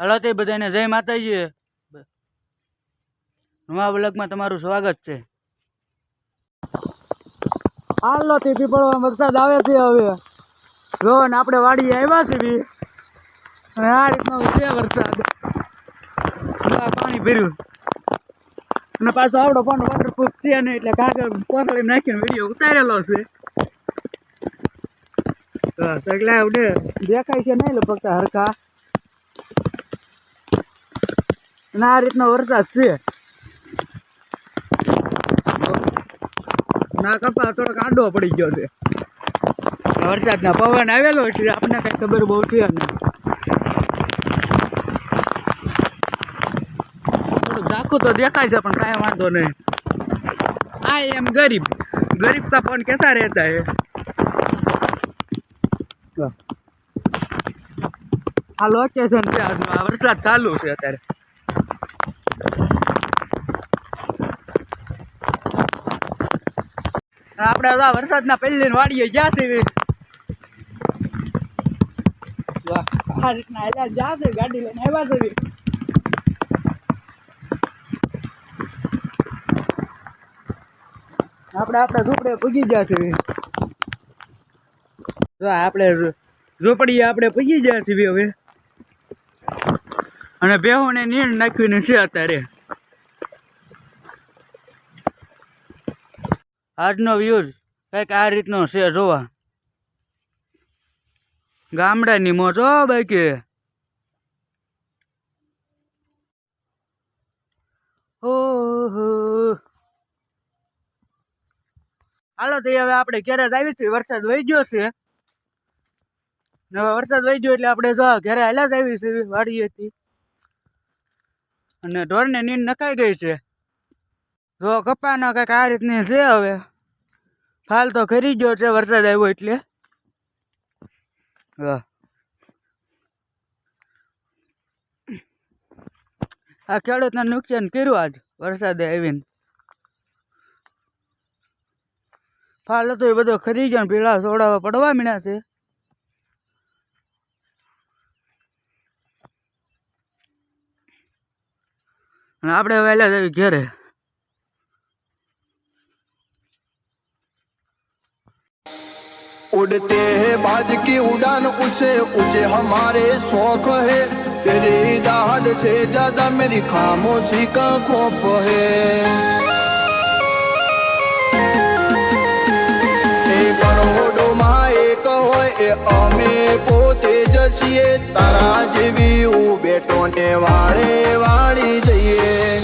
હાલો તે બધાને જય માતાજી. નવા બ્લોગમાં તમારું સ્વાગત છે. હાલો તે પીપળમાં વરસાદ આવે છે હવે. જો ને આપણે વાડીએ આવ્યા છે બી. અને આ રીતનો છે વરસાદ. પાણી ભર્યું. અને પાછો આવડો પણ વોટરપ્રૂફ છે ને એટલે કાગળ કોથળી નાખીને વીડિયો ઉતારેલો છે. એટલે દેખાય છે નહીં ફક્ત હરખા. અને આ રીતનો વરસાદ છે. ના, કપા થોડોક આડો પડી ગયો છે. વરસાદના પવન આવેલો છે આપણને કઈ ખબર બહુ છે થોડુંક ઝાખું તો દેખાય છે, પણ કાંઈ વાંધો નહીં. આ એમ ગરીબ. ગરીબ કા પણ કેસા રહેતા હે? આ લોકેશન છે વરસાદ ચાલુ છે અત્યારે. આપણે આ વરસાદના પહેલી વાડીએ ગયા છે આ રીતના ગયા છે, ગાડી લઈને આવ્યા છે આપણે આપણા ઝૂંપડે પૂગી ગયા છે આપણે ઝૂંપડીએ આપણે પૂગી ગયા છીએ હવે. અને બેહુને નીણ નાખ્યું છે અત્યારે. આજનો વ્યૂઝ કંઈક આ રીતનો છે, જોવા. ગામડાની મોજો બાકી. હાલો, તો હવે આપણે ઘેરે જ આવી છીએ વરસાદ વહી ગયો છે. હવે વરસાદ વહી ગયો એટલે આપણે જો ઘરે હાલ્યા જ આવી છે વાડીએથી. અને ઢોરને નીંદ નખાઈ ગઈ છે. જો કપાનો કંઈક આ રીતની છે હવે. ફાલ તો ખરી ગયો છે વરસાદ આવ્યો એટલે. આ ખેડૂતને નુકસાન કર્યું આજ વરસાદે આવીને. ફાલ હતો એ બધો ખરી ગયો પીળા સોડાવા પડવા મીણ્યા છે. અને આપણે વહેલા જ આવી ઘેરે उड़ते हैं बाज की उड़ान उसे ऊंचे हमारे शौक है तेरी दाद से ज्यादा मेरी खामोशी का खौफ है એ કરોડોમાં એક હોય એ અમે પોતે જ છીએ તારા જેવી ઉભેટો ને વાળે વાળી જઈએ.